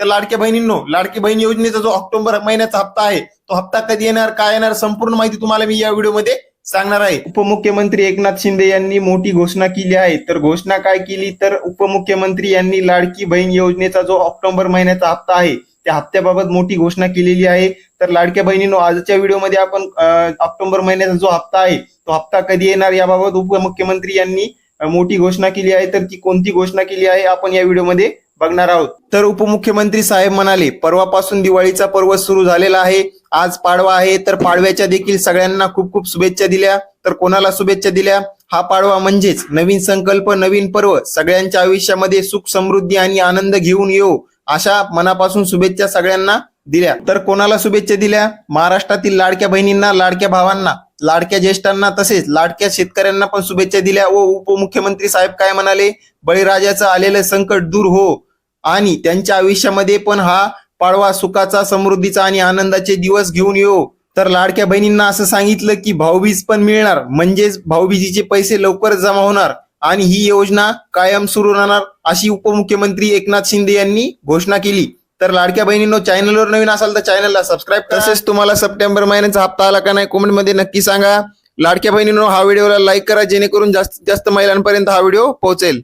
तर लाडक्या बहिणींनो लाडकी बहीण योजनेचा जो ऑक्टोबर महिन्याचा हप्ता आहे तो हप्ता कधी येणार काय येणार संपूर्ण माहिती तुम्हाला मी या व्हिडिओमध्ये सांगणार आहे. उपमुख्यमंत्री एकनाथ शिंदे यांनी मोठी घोषणा केली आहे. तर घोषणा काय केली? तर उपमुख्यमंत्री यांनी लाडकी बहीण योजनेचा जो ऑक्टोबर महिन्याचा हप्ता आहे त्या हप्त्याबाबत मोठी घोषणा केलेली आहे. तर लाडक्या बहिणींनो आजच्या व्हिडिओमध्ये आपण ऑक्टोबर महिन्याचा जो हप्ता आहे तो हप्ता कधी येणार याबाबत उपमुख्यमंत्री यांनी मोठी घोषणा केली आहे. तर ती कोणती घोषणा केली आहे आपण या व्हिडिओमध्ये बघणार आहोत. तर उपमुख्यमंत्री साहेब म्हणाले परवापासून दिवाळीचा पर्व सुरू झालेला आहे. आज पाडवा आहे तर पाडव्याच्या देखील सगळ्यांना खूप खूप शुभेच्छा दिल्या. तर कोणाला शुभेच्छा दिल्या? हा पाडवा म्हणजेच नवीन संकल्प नवीन पर्व सगळ्यांच्या आयुष्यामध्ये सुख समृद्धी आणि आनंद घेऊन येऊ अशा मनापासून शुभेच्छा सगळ्यांना दिल्या. तर कोणाला शुभेच्छा दिल्या? महाराष्ट्रातील लाडक्या बहिणींना लाडक्या भावांना लाडक्या ज्येष्ठांना तसेच लाडक्या शेतकऱ्यांना पण शुभेच्छा दिल्या. व उपमुख्यमंत्री साहेब काय म्हणाले? बळीराजाचं आलेलं संकट दूर हो. आणि त्यांच्या आयुष्यामध्ये पण हा पाडवा सुखाचा समृद्धीचा आणि आनंदाचे दिवस घेऊन येऊ तर लाडक्या बहिणींना असं सांगितलं की भाऊबीज पण मिळणार. म्हणजेच भाऊबीजीचे पैसे लवकर जमा होणार आणि ही योजना कायम सुरू राहणार अशी उपमुख्यमंत्री एकनाथ शिंदे यांनी घोषणा केली. तर लाडक्या बहिणींनो चॅनलवर नवीन असाल तर चॅनलला सबस्क्राईब तसेच तुम्हाला सप्टेंबर महिन्याचा हप्ता आला का नाही कमेंटमध्ये नक्की सांगा. लाडक्या बहिणींनो हा व्हिडिओला लाईक करा जेणेकरून जास्तीत जास्त महिलांपर्यंत हा व्हिडिओ पोहोचेल.